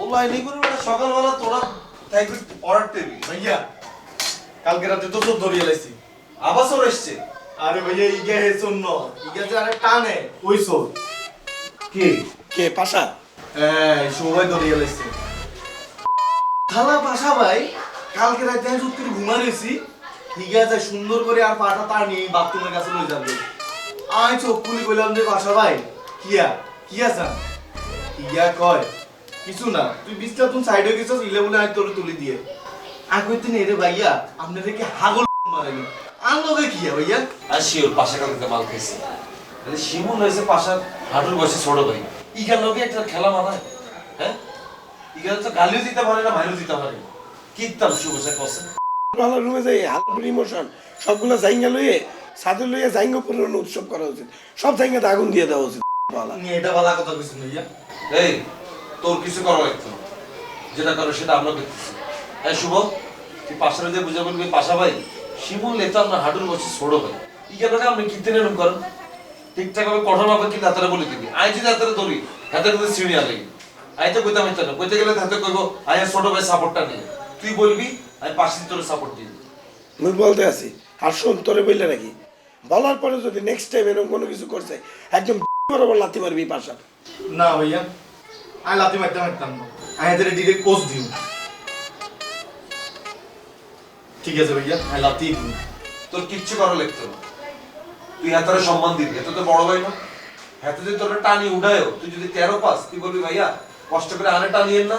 ও লাইনি করে বেটা সকালবেলা তোরা অর্ডার টেবি ভাইয়া কালকে রাতে তো সব ধরিয়ে লাইছি আবার সর এসছে। আরে ভাইয়া ইগা হে শূন্য। ইগা যে আরে টানে ওই কে? কে পাশা? হ্যাঁ সবাই ধরিয়ে লাইছে খালা পাশা ভাই কালকে রাতে আমি সত্যি ঘুমা রয়েছি। ইগা যায় সুন্দর করে আর পাটা তার নিয়ে বাথরুমের কাছে লই যাবে। আমি চোখ খুলি বললাম যে পাশা ভাই কিয়া? কিয়া ইয়া কয় কিছু না। তুই বিছলা তুমি সাইডে গেছিস ইলে বলে আমি তোরে তুলি দিয়ে। আর কইতে নে রে ভাইয়া আপনাদের কি হাগল মারেনি আনলোকে কিয়া ভাইয়া? আর শিওর পাশা কালকে মাল খাইছে। তাহলে শিমুল হয়েছে পাশার হাঁটুর বসে ছোট ভাই। ইগার লোকে একটা খেলা মানায়। হ্যাঁ? ইগার তো গালিও দিতে পারে না ভাইও দিতে পারে না। কীর্তাম শুভেচ্ছা করছে ভালো রুমে যাই হালপুর ইমোশন। সবগুলো জাইঙ্গা লইয়ে সাদর লইয়ে জাইঙ্গা পূরণ উৎসব করা উচিত। সব জাইঙ্গাতে আগুন দিয়ে দেওয়া উচিত। এটা ভালো কথা কইছ ভাইয়া। এই তোর কিছু করা লাগতো না। যেটা করো সেটা আমরা দেখতেছি। হ্যাঁ শুভ তুই পাশারে দিয়ে বুঝে বলবি পাশা ভাই শিমুল লেতো আপনার হাঁটুর বসে ছোট ভাই লোকে আপনি কীর্তন এরকম করেন ঠিকঠাক ভাবে কঠোর ভাবে কিন্তু হাতারে বলে দিবি। আই যদি হাতারে ধরি হাতের মধ্যে ছিঁড়ি আলে আই তো কইতাম এটা না কইতে গেলে হাতে কইবো আই আর ছোট ভাই সাপোর্টটা নিয়ে তুই বলবি আমি পাশে তোর সাপোর্ট দিবি। মুই বলতে আছি আর শোন তোরে বললে নাকি? বলার পরে যদি নেক্সট টাইম এরকম কোনো কিছু করছে একদম বরাবর লাথি মারবি পাশা না ভাইয়া আমি লাতি মারতে মারতাম না আমি এদের ডিরেক্ট পোস্ট দিও ঠিক আছে ভাইয়া আমি লাতি দিই তোর কিচ্ছু করা লাগতো না। তুই হাতারে সম্মান দিবি এত তো বড় ভাই না। হাতে যদি তোর টানি উড়ায়ও তুই যদি তেরো পাস তুই বলবি ভাইয়া? কষ্ট করে আনে টানিয়েন না।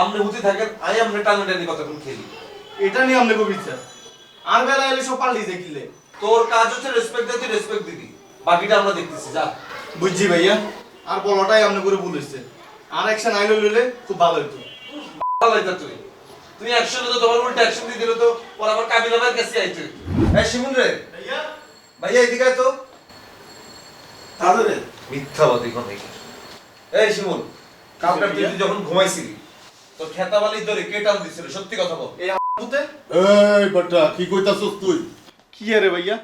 আমনে হুতি থাকেন আই আমনে টানি টানি কতক্ষণ খেলি। এটা নিয়ে আমনে কবি ইচ্ছা। আর বেলা এলে সব পাল্টি দেখিলে তোর কাজ হচ্ছে রেসপেক্ট দিতে রেসপেক্ট দিবি। বাকিটা আমরা দেখতেছি যা। বুঝছি ভাইয়া। আর বলাটাই আমনে করে ভুল হয়েছে। আর অ্যাকশন আইলো লইলে খুব ভালো হতো ভালো লাগতো তুই তুই অ্যাকশন তো তোমার উল্টা অ্যাকশন দিয়ে দিল তো পর আবার কাবিল আমার কাছে আইতে এই শিমুন রে। ভাইয়া? ভাইয়া এদিকে তো। তাদের মিথ্যাবাদী কোন এই শিমুন কালকে তুই যখন ঘুমাইছিলি তোর খেতাবালি ধরে কে টান দিছিল? সত্যি কথা বল। এই আমতে এই বেটা কি কইতাছস তুই? কি আরে ভাইয়া?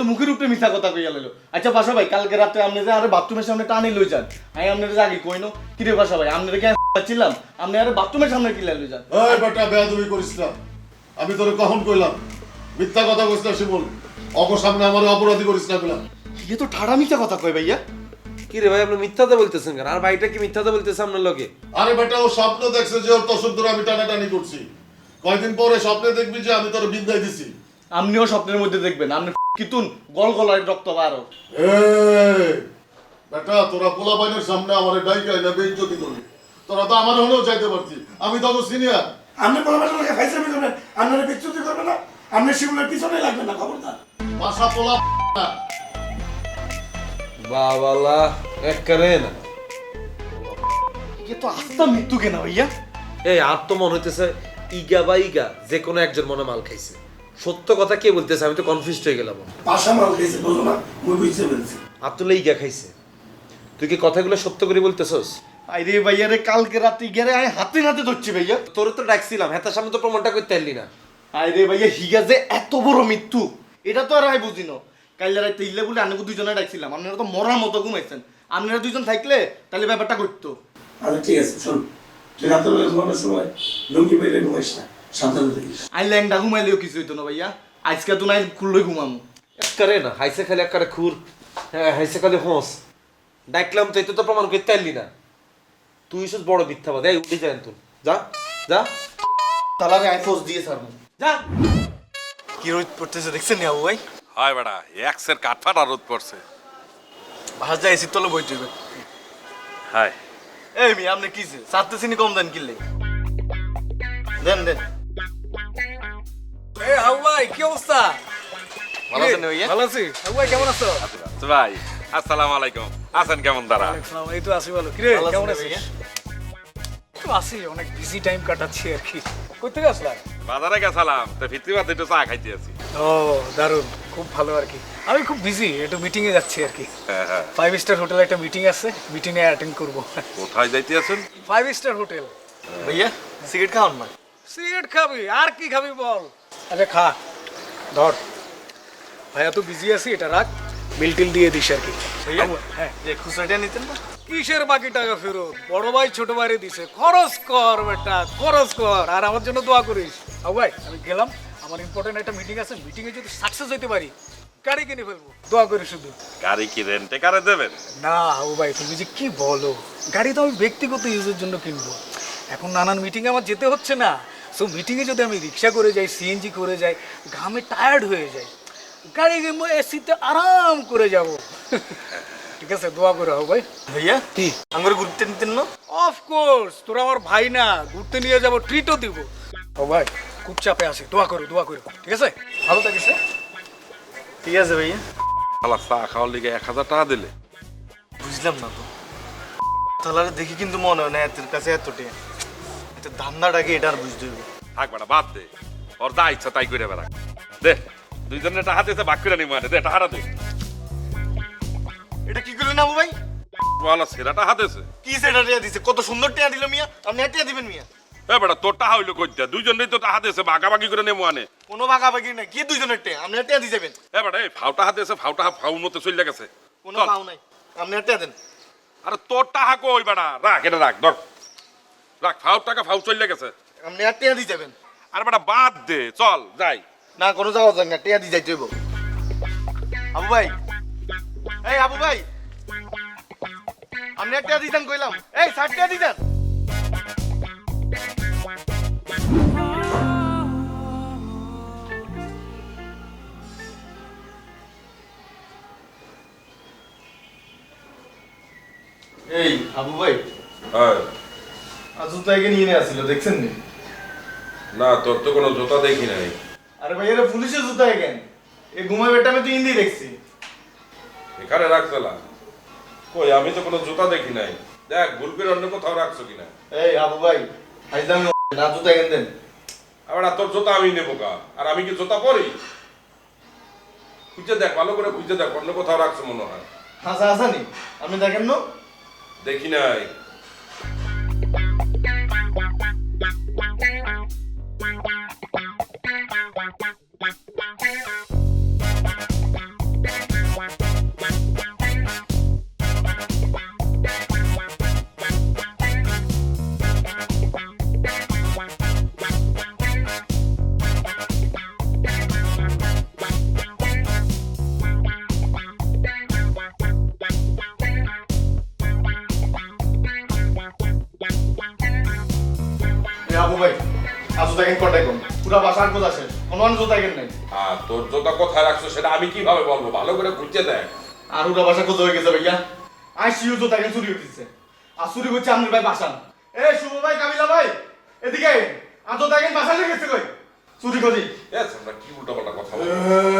তো মুখের উপরে মিথ্যা কথা কইয়া লইলো। আচ্ছা বাসা ভাই কালকে রাতে আপনি যে আরে বাথরুমের সামনে টানি লই যান। আমি আপনার আগে কইনো কি রে বাসা ভাই আপনার কি ছিলাম আপনি আরে বাথরুমের সামনে কি লই যান। এই বেটা বেয়াদবি করিস না। আমি তোরে কখন কইলাম? মিথ্যা কথা কইস না শিমুল। অগ সামনে আমার অপরাধী করিস না হিগে তো ঠাড়া মিথ্যা কথা কয় ভাইয়া। কি রে ভাই আপনি মিথ্যাতে বলতেছেন কেন? আর ভাইটা কি মিথ্যাতে বলতেছে আপনার লগে? আরে বেটা ও স্বপ্ন দেখছে যে ওর তসর ধরে আমি টানাটানি করছি। কয়দিন পরে স্বপ্নে দেখবি যে আমি তোর বিদ্যায় দিছি। আপনিও স্বপ্নের মধ্যে দেখবেন আপনি কিতুন গল গলায় রক্ত বারো। বেটা তোরা পোলা বাইনের সামনে আমার ডাইকা না বেইজ্জতি করবি তোরা তো আমার হলেও যাইতে পারতি। আমি তো সিনিয়র। আপনি বলা বেটা লোকে ফাইসামি করবেন আপনারা বিচ্যুতি করবেন না। আপনি শিমুলের পিছনে লাগবেন না খবরদার। বাসা পোলা বাবালা এক করে না হিগে তো আস্তা মৃত্যু কেনা ভাইয়া। এই আর তো মনে হইতেছে ইগা বা ইগা যে কোনো একজন মনে মাল খাইছে। সত্য কথা কে বলতেছে? আমি তো কনফিউজ হয়ে গেলাম। পাশা মাল খেয়েছে বুঝো না মুই বুঝতে পেরেছি। আর তুলে খাইছে। তুই কি কথাগুলো সত্য করে বলতেছস? আরে ভাইয়া রে কালকে রাতে গেলে আমি হাতে নাতে ধরছি ভাইয়া। তোর তো ডাকছিলাম হেতার সামনে তো প্রমাণটা করতে পারলি না। আরে ভাইয়া হিগা যে এত বড় মৃত্যু এটা তো আর আমি বুঝি না। কাইলে রাতে ইল্লে বলে আনকো দুজনে ডাকছিলাম আপনারা তো মরার মতো ঘুমাইছেন। আপনারা দুজন থাকলে তাহলে ব্যাপারটা করতো আচ্ছা ঠিক আছে শোন। তুই রাতের বেলা ঘুমানোর সময় লুঙ্গি বেরিয়ে ঘুমাইস না। সাবধানে দেখিস আই ল্যাংটা ঘুমাইলেও কিছু হইতো না ভাইয়া। আজকে তো নাই খুললে ঘুমামু। এক করে না হাইসে খালি এক করে খুর। হ্যাঁ হাইসে খালি হোঁস ডাকলাম তো এতে তো প্রমাণ করতে পারলি না। তুই শুধু বড় মিথ্যাবাদ এই উঠে যায় তুই। যা যা। তালারে আই ফোর্স দিয়ে সারমু যা। কি রোদ পড়তেছে দেখছেন নি ভাই? হয় বেটা এক্সের কাঠফাটা রোদ পড়ছে। বাস যায় এসির তলে বই তুইবে হায়। এই মি আপনি কিছে সাততে চিনি কম দেন কিনলে। দেন দেন। এই হাউ ভাই কি অবস্থা? ভালো আছেন ভাইয়া? ভালো আছি। হাউ ভাই কেমন আছো? ভাই আসসালামু আলাইকুম। আছেন কেমন তারা? আসসালাম, এই তো আছি ভালো। ভালো আছেন কেমন আছিস? তো আছি অনেক বিজি টাইম কাটাচ্ছি আর কি। কই থেকে আসলাম বাজারে গেছিলাম তো ভিত্তি বাদ একটু চা খাইতে আছি। ও দারুণ খুব ভালো আর কি। আমি খুব বিজি একটু মিটিং এ যাচ্ছি আর কি। ফাইভ স্টার হোটেলে একটা মিটিং আছে মিটিং এ অ্যাটেন্ড করব। কোথায় যাইতে আছেন? ফাইভ স্টার হোটেল ভাইয়া সিগারেট খাওয়ান না? সিগারেট খাবি আর কি খাবি বল? আরে খা। ধর। ভাইয়া তো বিজি আছি এটা রাখ। বিল টিল দিয়ে দিস আর কি। হ্যাঁ। যে খুচরাটা নিতেন না? কিসের বাকি টাকা ফেরত? বড় ভাই ছোট ভাইরে দিছে। খরচ কর বেটা খরচ কর। আর আমার জন্য দোয়া করিস। আবু ভাই আমি গেলাম। আমার ইম্পর্টেন্ট একটা মিটিং আছে। মিটিংয়ে যদি সাকসেস হইতে পারি গাড়ি কিনে ফেলব। দোয়া করি শুধু। গাড়ি কি রেন্টে কারে দেবেন? না আবু ভাই তুমি যে কি বলো? গাড়ি তো আমি ব্যক্তিগত ইউজের জন্য কিনবো। এখন নানান মিটিংয়ে আমার যেতে হচ্ছে না। সো মিটিংয়ে যদি আমি রিক্সা করে যাই সিএনজি করে যাই ঘামে টায়ার্ড হয়ে যাই গাড়ি এসিতে আরাম করে যাব। ঠিক আছে দোয়া করে হব ভাই। ভাইয়া কি? আঙ্গুরে ঘুরতে নিতেন না? অফকোর্স তোরা আমার ভাই না ঘুরতে নিয়ে যাব ট্রিটও দিব। ও ভাই খুব চাপে আছে দোয়া করো দোয়া করো। ঠিক আছে? ভালো থাকিস হ্যাঁ? ঠিক আছে ভাইয়া। শালা চা খাওয়ার লিগে এক হাজার টাকা দিলে। বুঝলাম না তো। তাহলে দেখি কিন্তু মনে হয় না এতের কাছে এত টিয়া এত ধান্দাটাকে এটা আর বুঝতে থাক বেটা বাদ দে। ওর যা ইচ্ছা তাই করে বেড়া দে দুইজনে টাকা দিয়েছে বাক করে নিবো দে টাকাটা দে। এটা কি করলেন আবু ভাই? বলা সেরা টাকা দিয়েছে কি সেটা টিয়া দিছে? কত সুন্দর টিয়া দিল মিয়া। আপনি টিয়া দিবেন মিয়া। এ বেটা তোর টাকা হইল কইতে। দুইজনেই তো টাকা দিয়েছে বাগাবাগি করে নেব আনে। কোনো ভাগাভাগি না কি দুইজনের টিয়া? আপনি টিয়া দিয়ে যাবেন। এ বেটা এই ফাউ টাকা দিয়েছে ফাউ ফাউ মতো চলে গেছে। কোনো। পাও নাই। আপনি টিয়া দেন। আরে তোর টাকা কই বেটা। রাখ এটা রাখ ধর। রাখ ফাউ টাকা ফাউ চলে গেছে। আপনি আর টিয়া দিয়ে যাবেন। আর বেটা বাদ দে চল যাই। না কোনো যাওয়া যাক না টিয়া দিয়ে যাইতে হইব। আবু ভাই এই আবু ভাই আপনি আর টিয়া দিতেন কইলাম। এই ষাট টিয়া দিতেন এই আবু ভাই আজু তাইকে নিয়ে নিয়ে আসছিল দেখছেন নি? না তোর তো কোনো জুতা দেখি নাই। আরে ভাই এটা পুলিশের জুতা কেন এই ঘুমাই বেটা আমি তো হিন্দি দেখছি। এখানে রাখছিলাম কই আমি তো কোনো জুতা দেখি নাই। দেখ ভুল করে অন্য কোথাও রাখছো কিনা। এই আবু ভাই হাইজাম না জুতা কেন দেন। আবার তোর জুতা আমি নেব কা আর আমি কি জুতা পরি? খুঁজে দেখ ভালো করে খুঁজে দেখ অন্য কোথাও রাখছো মনে হয়। হাসা হাসানি? আপনি দেখেন না? দেখি নাই। আজু দেখেন কটাই কোন পুরা বাসার কোথা শেষ কোনো নাই? আর তোর জুতা কোথায় রাখছো সেটা আমি কীভাবে বলব? ভালো করে খুঁজে দেখ। আর উরা বাসা কোথা হয়ে গেছে ভাইয়া। জুতা কেন চুরি হতেছে আর চুরি করছে আমনের ভাই বাসান এ শুভ ভাই কাবিলা ভাই এদিকে আর বাসা লেগে গেছে কই? চুরি করি। এ আমরা কি উল্টো পাল্টা কথা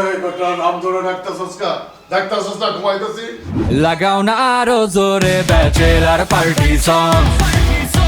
এই বেটা নাম ধরে ডাকতেছস কা? ডাকতেছস না ঘুমাইতেছি? লাগাও না আরও জোরে ব্যাচেলার পার্টি সং